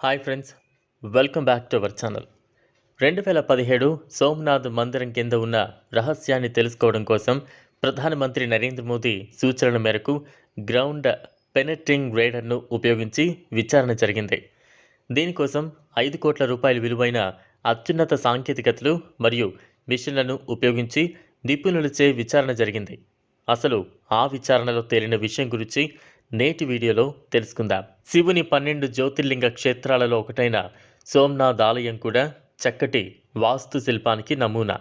Hi friends welcome back to our channel రెండు వేల పదిహేడు సోమనాథ్ మందిరం కింద ఉన్న రహస్యాన్ని తెలుసుకోవడం కోసం ప్రధానమంత్రి నరేంద్ర మోదీ సూచనల మేరకు గ్రౌండ్ పెనెట్రింగ్ రేడర్ను ఉపయోగించి విచారణ జరిగింది. దీనికోసం ఐదు కోట్ల రూపాయల విలువైన అత్యున్నత సాంకేతికతలు మరియు మిషన్లను ఉపయోగించి నిపుణులచే విచారణ జరిగింది. అసలు ఆ విచారణలో తేలిన విషయం గురించి నేటి వీడియోలో తెలుసుకుందాం. శివుని పన్నెండు జ్యోతిర్లింగ క్షేత్రాలలో ఒకటైన సోమనాథ్ ఆలయం కూడా చక్కటి వాస్తు శిల్పానికి నమూనా.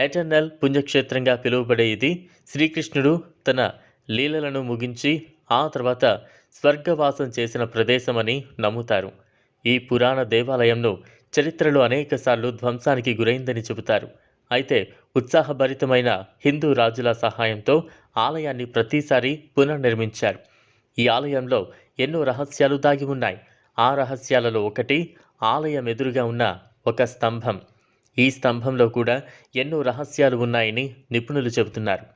ఎటర్నల్ పుణ్యక్షేత్రంగా పిలువబడే ఇది శ్రీకృష్ణుడు తన లీలలను ముగించి ఆ తర్వాత స్వర్గవాసం చేసిన ప్రదేశమని నమ్ముతారు. ఈ పురాణ దేవాలయంను చరిత్రలో అనేకసార్లు ధ్వంసానికి గురైందని చెబుతారు. అయితే ఉత్సాహభరితమైన హిందూ రాజుల సహాయంతో ఆలయాన్ని ప్రతిసారి పునర్నిర్మించారు. ఈ ఆలయంలో ఎన్నో రహస్యాలు దాగి ఉన్నాయి. ఆ రహస్యాలలో ఒకటి ఆలయం ఎదురుగా ఉన్న ఒక స్తంభం. ఈ స్తంభంలో కూడా ఎన్నో రహస్యాలు ఉన్నాయని నిపుణులు చెబుతున్నారు.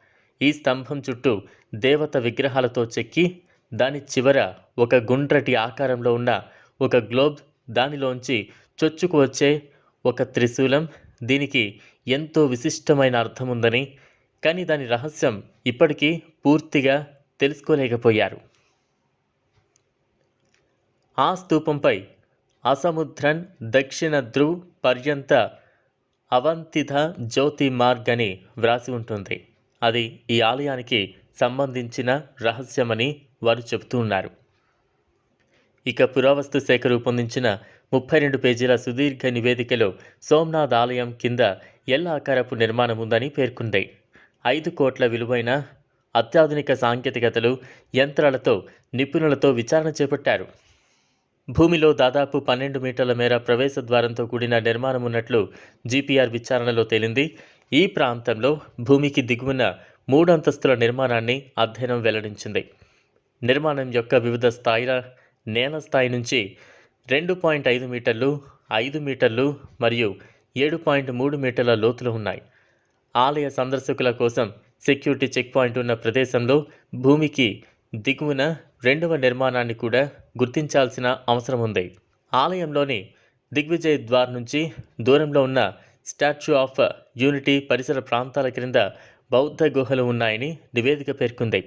ఈ స్తంభం చుట్టూ దేవత విగ్రహాలతో చెక్కి దాని చివర ఒక గుండ్రటి ఆకారంలో ఉన్న ఒక గ్లోబ్ దానిలోంచి చొచ్చుకు వచ్చే ఒక త్రిశూలం. దీనికి ఎంతో విశిష్టమైన అర్థం ఉందని కానీ దాని రహస్యం ఇప్పటికీ పూర్తిగా తెలుసుకోలేకపోయారు. ఆ స్తూపంపై అసముద్రన్ దక్షిణ ధ్రువ్ పర్యంత అవంతిత జ్యోతి మార్గ్ అని వ్రాసి ఉంటుంది. అది ఈ ఆలయానికి సంబంధించిన రహస్యమని వారు చెబుతూ ఉన్నారు. ఇక పురావస్తు శాఖ రూపొందించిన ముప్పై రెండు పేజీల సుదీర్ఘ నివేదికలో సోమనాథ్ ఆలయం కింద ఎల్ల ఆకారపు నిర్మాణం ఉందని పేర్కొంది. ఐదు కోట్ల విలువైన అత్యాధునిక సాంకేతికతలు యంత్రాలతో నిపుణులతో విచారణ చేపట్టారు. భూమిలో దాదాపు పన్నెండు మీటర్ల మేర ప్రవేశ ద్వారంతో కూడిన నిర్మాణం ఉన్నట్లు జీపీఆర్ విచారణలో తేలింది. ఈ ప్రాంతంలో భూమికి దిగువన మూడు అంతస్తుల నిర్మాణాన్ని అధ్యయనం వెల్లడించింది. నిర్మాణం యొక్క వివిధ స్థాయిల నేల స్థాయి నుంచి రెండు పాయింట్ ఐదు మీటర్లు ఐదు మీటర్లు మరియు ఏడు పాయింట్ మూడు మీటర్ల లోతులు ఉన్నాయి. ఆలయ సందర్శకుల కోసం సెక్యూరిటీ చెక్ పాయింట్ ఉన్న ప్రదేశంలో భూమికి దిగువన రెండవ నిర్మాణాన్ని కూడా గుర్తించాల్సిన అవసరం ఉంది. ఆలయంలోని దిగ్విజయ్ ద్వార్ నుంచి దూరంలో ఉన్న స్టాచ్యూ ఆఫ్ యూనిటీ పరిసర ప్రాంతాల క్రింద బౌద్ధ గుహలు ఉన్నాయని నివేదిక పేర్కొంది.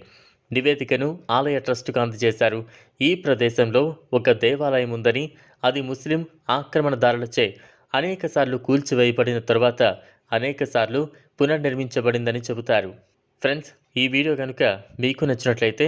నివేదికను ఆలయ ట్రస్టుకు అందజేశారు. ఈ ప్రదేశంలో ఒక దేవాలయం ఉందని అది ముస్లిం ఆక్రమణదారులచే అనేకసార్లు కూల్చివేయబడిన తర్వాత అనేకసార్లు పునర్నిర్మించబడిందని చెబుతారు. ఫ్రెండ్స్ ఈ వీడియో కనుక మీకు నచ్చినట్లయితే